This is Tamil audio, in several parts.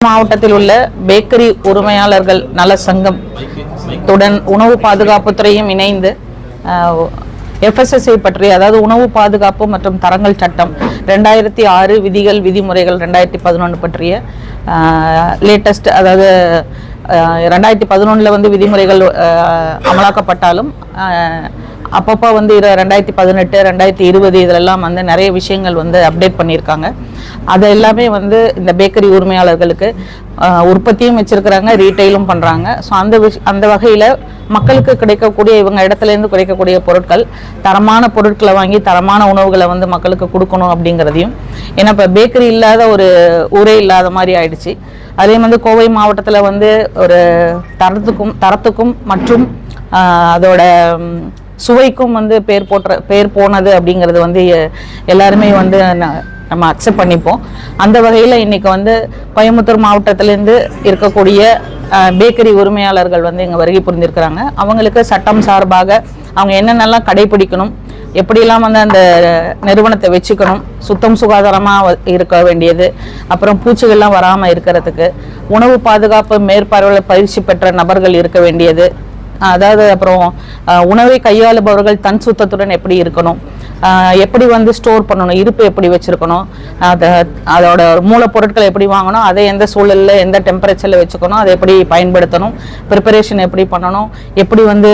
மாவட்டத்தில் உள்ள பேக்கரி உரிமையாளர்கள் நல சங்கம் துடன் உணவு பாதுகாப்புத்துறையும் இணைந்து எஃப்எஸ்எஸ்ஐ பற்றி அதாவது உணவு பாதுகாப்பு மற்றும் தரங்கள் சட்டம் ரெண்டாயிரத்தி ஆறு விதிகள் விதிமுறைகள் ரெண்டாயிரத்தி பதினொன்று பற்றிய லேட்டஸ்ட் அதாவது ரெண்டாயிரத்தி பதினொன்றில் வந்து விதிமுறைகள் அமலாக்கப்பட்டாலும் அப்பப்போ வந்து இரு ரெண்டாயிரத்தி பதினெட்டு ரெண்டாயிரத்தி இருபது இதிலெல்லாம் வந்து நிறைய விஷயங்கள் வந்து அப்டேட் பண்ணியிருக்காங்க. அது எல்லாமே வந்து இந்த பேக்கரி உரிமையாளர்களுக்கு உற்பத்தியும் வச்சிருக்கிறாங்க ரீட்டைலும் பண்ணுறாங்க ஸோ அந்த விஷ் அந்த வகையில் மக்களுக்கு கிடைக்கக்கூடிய இவங்க இடத்துலேருந்து கிடைக்கக்கூடிய பொருட்கள் தரமான பொருட்களை வாங்கி தரமான உணவுகளை வந்து மக்களுக்கு கொடுக்கணும் அப்படிங்கிறதையும் ஏன்னா இப்போ பேக்கரி இல்லாத ஒரு ஊரே இல்லாத மாதிரி ஆயிடுச்சு. அதே வந்து கோவை மாவட்டத்தில் வந்து ஒரு தரத்துக்கும் தரத்துக்கும் மற்றும் அதோட சுவைக்கும் வந்து பேர் போற்ற பேர் போனது அப்படிங்கிறது வந்து எல்லாருமே வந்து நம்ம அக்செப்ட் பண்ணிப்போம். அந்த வகையில் இன்றைக்கி வந்து கோயம்புத்தூர் மாவட்டத்திலேருந்து இருக்கக்கூடிய பேக்கரி உரிமையாளர்கள் வந்து இங்கே வருகை புரிந்திருக்கிறாங்க. அவங்களுக்கு சட்டம் சார்பாக அவங்க என்னென்னலாம் கடைபிடிக்கணும் எப்படியெல்லாம் வந்து அந்த நிறுவனத்தை வச்சுக்கணும் சுத்தம் சுகாதாரமாக இருக்க வேண்டியது அப்புறம் பூச்சிகள்லாம் வராமல் இருக்கிறதுக்கு உணவு பாதுகாப்பு மேற்பார்வையில் பயிற்சி பெற்ற நபர்கள் இருக்க வேண்டியது அதாவது அப்புறம் உணவை கையாளுபவர்கள் தன் சுத்தத்துடன் எப்படி இருக்கணும் எப்படி வந்து ஸ்டோர் பண்ணணும் இருப்பு எப்படி வச்சுருக்கணும் அதை அதோட மூலப்பொருட்களை எப்படி வாங்கணும் அதை எந்த சூழலில் எந்த டெம்பரேச்சரில் வச்சுக்கணும் அதை எப்படி பயன்படுத்தணும் ப்ரிப்பரேஷன் எப்படி பண்ணணும் எப்படி வந்து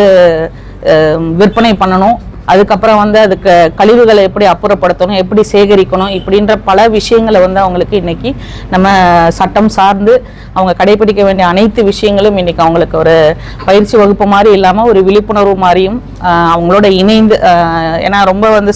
விற்பனை பண்ணணும் அதுக்கப்புறம் வந்து அதுக்கு கழிவுகளை எப்படி அப்புறப்படுத்தணும் எப்படி சேகரிக்கணும் இப்படின்ற பல விஷயங்களை வந்து அவங்களுக்கு இன்னைக்கு நம்ம சட்டம் சார்ந்து அவங்க கடைபிடிக்க வேண்டிய அனைத்து விஷயங்களும் இன்னைக்கு அவங்களுக்கு ஒரு பயிற்சி வகுப்பு மாதிரி இல்லாமல் ஒரு விழிப்புணர்வு மாதிரியும் அவங்களோட இணைந்து ஏன்னா ரொம்ப வந்து